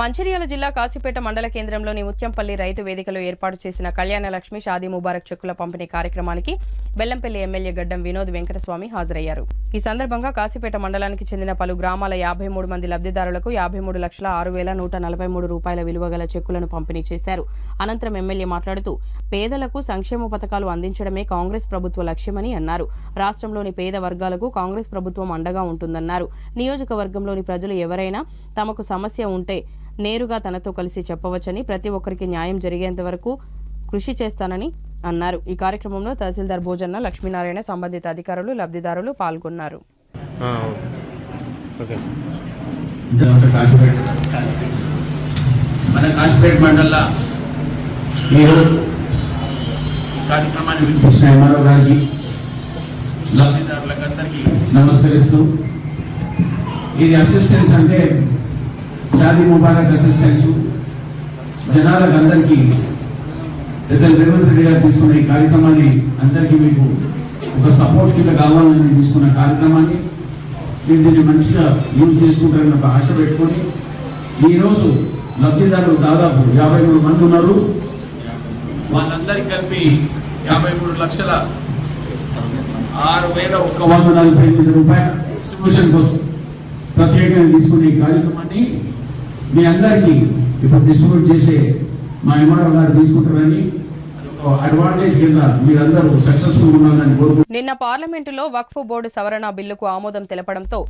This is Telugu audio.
మంచిర్యాల జిల్లా కాశీపేట మండల కేంద్రంలోని ముత్యంపల్లి రైతు వేదికలో ఏర్పాటు చేసిన కళ్యాణ లక్ష్మి షాదీ ముబారక్ చెక్కుల పంపిణీ కార్యక్రమానికి బెల్లంపల్లి ఎమ్మెల్యే గడ్డం వినోద్ వెంకటస్వామి హాజరయ్యారు. ఈ సందర్భంగా కాశీపేట మండలానికి చెందిన పలు గ్రామాల యాభై మూడు మంది లబ్ధిదారులకు యాభై మూడు లక్షల ఆరు వేల నూట నలభై మూడు రూపాయల విలువ గల చెక్కులను పంపిణీ చేశారు. అనంతరం ఎమ్మెల్యే మాట్లాడుతూ పేదలకు సంక్షేమ పథకాలు అందించడమే కాంగ్రెస్ ప్రభుత్వ లక్ష్యమని అన్నారు. రాష్ట్రంలోని పేద వర్గాలకు కాంగ్రెస్ ప్రభుత్వం అండగా ఉంటుందన్నారు. నియోజకవర్గంలోని ప్రజలు ఎవరైనా తమకు సమస్య ఉంటే నేరుగా తనతో కలిసి చెప్పవచ్చని ప్రతి ఒక్కరికి న్యాయం జరిగేంత వరకు కృషి చేస్తానని అన్నారు. ఈ కార్యక్రమంలో తహసీల్దార్ భోజన్న లక్ష్మీనారాయణ సంబంధిత అధికారులు లబ్ధిదారులు పాల్గొన్నారు. మన కాశీపేట మండల ఈరోజు కార్యక్రమాన్ని వినిపించిన ఎంఆర్ఓ గారికి లబ్ధిదారులకు అందరికీ నమస్కరిస్తూ ఇది అసిస్టెన్స్ అంటే షాదీ ముబారక్ అసిస్టెంట్స్ జనాలకు అందరికీ ఇద్దరు రేవంత్ రెడ్డి గారు తీసుకున్న ఈ కార్యక్రమాన్ని అందరికీ మీకు ఒక సపోర్ట్ కింద కావాలని తీసుకున్న కార్యక్రమాన్ని మీరు దీన్ని మంచిగా యూజ్ చేసుకుంటారని ఒక ఆశ పెట్టుకొని ఈరోజు లబ్ధిదారులు దాదాపు యాభై మూడు మంది ఉన్నారు. వాళ్ళందరికీ కలిపి యాభై మూడు లక్షల ఆరు వేల ఒక్క వంద నలభై ఎనిమిది రూపాయల డిస్ట్రిబ్యూషన్ కోసం ప్రత్యేకంగా తీసుకునే కార్యక్రమాన్ని మీ అందరికీ ఇప్పుడు డిస్ట్రిబ్యూట్ చేసే మా ఎంఆర్ఓ గారు తీసుకుంటారని నిన్న పార్లమెంటులో వక్ఫ్ బోర్డు సవరణ బిల్లుకు ఆమోదం తెలపడంతో